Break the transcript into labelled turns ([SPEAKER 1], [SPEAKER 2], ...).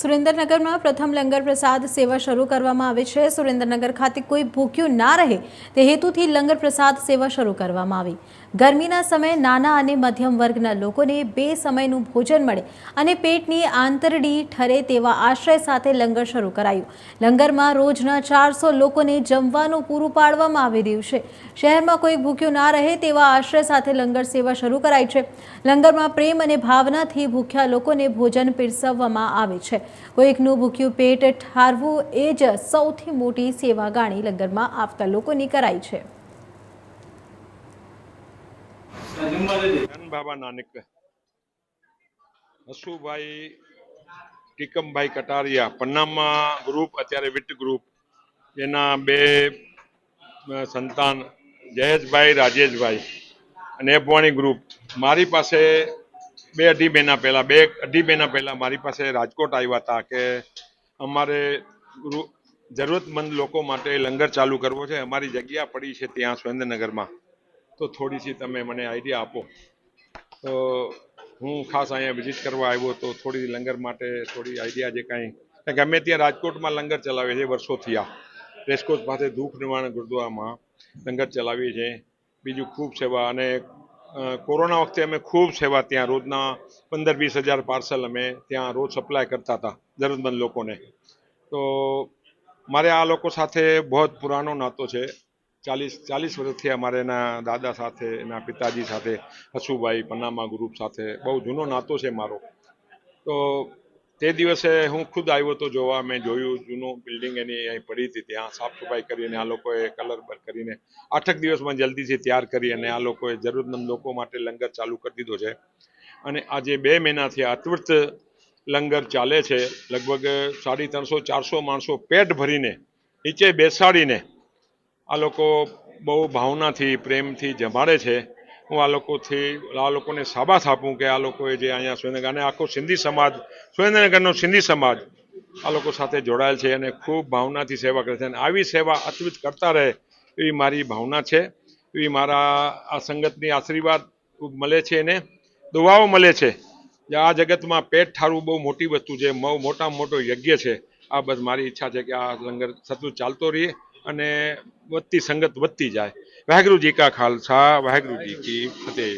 [SPEAKER 1] સુરેન્દ્રનગરમાં પ્રથમ લંગર પ્રસાદ સેવા શરૂ કરવામાં આવે છે. સુરેન્દ્રનગર ખાતે કોઈ ભૂખ્યું ના રહે તે હેતુથી લંગર પ્રસાદ સેવા શરૂ કરવામાં આવી. ગરમીના સમયે નાના અને મધ્યમ વર્ગના લોકોને બે સમયનું ભોજન મળે અને પેટની આંતરડી ઠરે તેવા આશ્રય સાથે લંગર શરૂ કરાયું. લંગરમાં રોજના ચારસો લોકોને જમવાનું પૂરું પાડવામાં આવી રહ્યું છે. શહેરમાં કોઈ ભૂખ્યું ના રહે તેવા આશ્રય સાથે લંગર સેવા શરૂ કરાઈ છે. લંગરમાં પ્રેમ અને ભાવનાથી ભૂખ્યા લોકોને ભોજન પીરસવવામાં આવે છે. કોઈકનું ભૂખ્યું પેટ ઠારવું એ જ સૌથી મોટી સેવા ગાણી લંગરમાં આવતા લોકોની કરાઈ છે.
[SPEAKER 2] હસુભાઈ ટીકમભાઈ કટારિયા, પન્નામાં ગ્રુપ અત્યારે વિટ ગ્રુપ એના બે સંતાન જયેશભાઈ, રાજેશભાઈ અને એપવાણી ગ્રુપ મારી પાસે બે અઢી મહિના પહેલા, બે અઢી મહિના પહેલા મારી પાસે રાજકોટ આવ્યા હતા કે અમારે જરૂરતમંદ લોકો માટે લંગર ચાલુ કરવો છે. અમારી જગ્યા પડી છે ત્યાં સુરેન્દ્રનગરમાં. તો થોડી સી તમે મને આઈડિયા આપો. તો હું ખાસ અહીંયા વિઝિટ કરવા આવ્યો તો થોડી લંગર માટે થોડી આઈડિયા જે કાંઈ. ગમે ત્યાં રાજકોટમાં લંગર ચલાવીએ છીએ વર્ષોથી આ. રેસકોર્સ પાસે દુઃખ નિવારણ ગુરુદ્વારામાં લંગર ચલાવીએ છીએ. બીજું ખૂબ સેવા અને કોરોના વખતે અમે ખૂબ સેવા ત્યાં રોજના પંદર વીસ હજાર પાર્સલ અમે ત્યાં રોજ સપ્લાય કરતા હતા જરૂરતમંદ લોકોને. તો મારે આ લોકો સાથે બહુ પુરાનો નાતો છે. ચાલીસ ચાલીસ વર્ષથી અમારે એના દાદા સાથે, એના પિતાજી સાથે, હસુભાઈ પન્નામા ગ્રુપ સાથે બહુ જૂનો નાતો છે મારો. તો તે દિવસે હું ખુદ આવ્યો તો જોવા મેં જોયું જૂનું બિલ્ડિંગ એની અહીં પડી હતી, ત્યાં સાફ સફાઈ કરીને આ લોકોએ કલર બર કરીને આઠક દિવસમાં જલ્દીથી તૈયાર કરી અને આ લોકોએ જરૂરતમંદ લોકો માટે લંગર ચાલુ કરી દીધો છે. અને આજે બે મહિનાથી અતૃપ્ત લંગર ચાલે છે, લગભગ સાડી ત્રણસો, ચારસો માણસો પેટ ભરીને, નીચે બેસાડીને આ લોકો બહુ ભાવનાથી, પ્રેમથી જમાડે છે. હું આ લોકોથી, આ લોકોને સાબાસ આપું કે આ લોકોએ જે અહીંયા સુરેન્દ્રનગર અને આખો સિંધી સમાજ, સુરેન્દ્રનગરનો સિંધી સમાજ આ લોકો સાથે જોડાયેલ છે અને ખૂબ ભાવનાથી સેવા કરે છે અને આવી સેવા અચવિત કરતા રહે એવી મારી ભાવના છે, એવી મારા આ સંગતની આશીર્વાદ મળે છે એને દુવાઓ મળે છે જે આ જગતમાં પેટ ઠારવું બહુ મોટી વસ્તુ છે મોટામાં મોટો યજ્ઞ છે. આ બસ મારી ઈચ્છા છે કે આ લંગર સતત ચાલતો રહે અને વધતી સંગત વધતી જાય. વાહેગુરુ જી કા ખાલસા વાહેગુરુ જી કી ફતેહ.